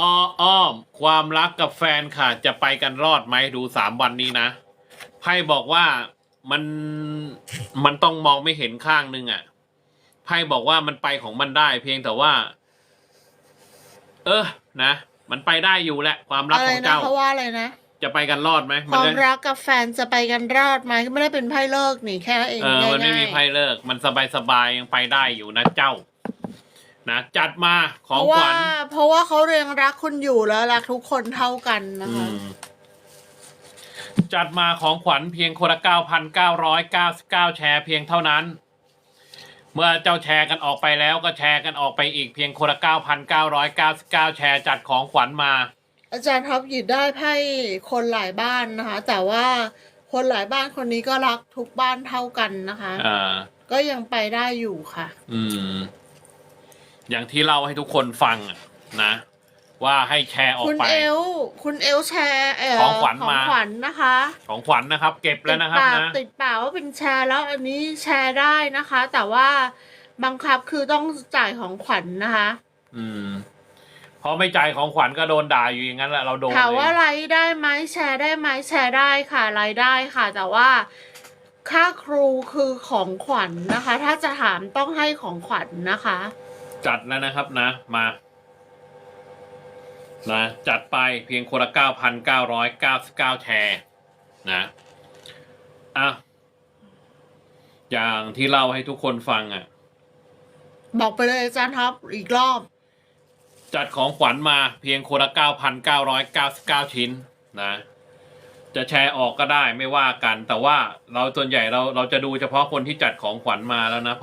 อ้ออ้อม ความรักกับแฟนค่ะ จะไปกันรอดไหมดูสามวันนี้นะไพ่บอกว่ามันมันต้องมองไม่เห็นข้างนึงอะ่ะไพ่บอกว่ามันไปของมันได้ เพียงแต่ว่า เออนะมันไปได้อยู่แหละ ความรักอะขไรองนะเจ้าเขาว่าอะไรนะจะไปกันรอดไหมความได้รักกับแฟนจะไปกันรอดไหมก็ไม่ได้เป็นไพ่เลิกนี่แค่นั้นเองเออมันไม่มีง่ายๆไพ่เลิก มันสบายสบายๆยังไปได้อยู่นะเจ้า นะจัดมาขเพองราะขว่าวัญเพราะว่าเขาเรียงรักคุณอยู่แล้วรักทุกคนเท่ากันนะอืคะมจัดมาของขวัญเพียงคนละเก้าพันเก้าร้อยเก้าสิบเก้าแชร์เพียงเท่านั้น เมื่อเจ้าแชร์กันออกไปแล้วก็แชร์กันออกไปอีกเพียงคนละเก้าพันเก้าร้อยเก้าสิบเก้าแชร์จัดของขวัญมา อาจารย์ท็อปหยิบได้ไพ่คนหลายบ้านนะคะ แต่ว่าคนหลายบ้านคนนี้ก็รักทุกบ้านเท่ากันนะคะ อ่า ก็ยังไปได้อยู่ค่ะ อืม อย่างที่เล่าให้ทุกคนฟังอะนะ ว่าให้แชร์ออกคุณไป เอล คุณเอลแชร์เอ่อของขวัญของมาขวัญนะคะของขวัญนะครับ เก็บแล้วนะครับติดปากนะ ติดปากว่าเป็นแชร์แล้วอันนี้แชร์ได้นะคะ แต่ว่าบังคับคือต้องจ่ายของขวัญนะคะ อืมพอไม่จ่ายของขวัญก็โดนด่าอยู่อย่างนั้นแหละเราโดนถามว่าเลย ไลค์ได้ไหมแชร์ได้ไหมแชร์ได้ค่ะไลค์ได้ค่ะ แต่ว่าค่าครูคือของขวัญนะคะ ถ้าจะถามต้องให้ของขวัญนะคะ จัดแล้วนะครับนะมานะจัดไปเพียงคนละเก้าพันเก้าร้อยเก้าสิบเก้าแชร์นะอะอย่างที่เล่าให้ทุกคนฟังอะ บอกไปเลยอาจารย์ท็อปอีกรอบ จัดของขวัญมาเพียงคนละเก้าพันเก้าร้อยเก้าสิบเก้าชิ้นนะจะแชร์ออกก็ได้ไม่ว่ากัน แต่ว่าเราส่วนใหญ่เราเราจะดูเฉพาะคนที่จัดของขวัญมาแล้วนะ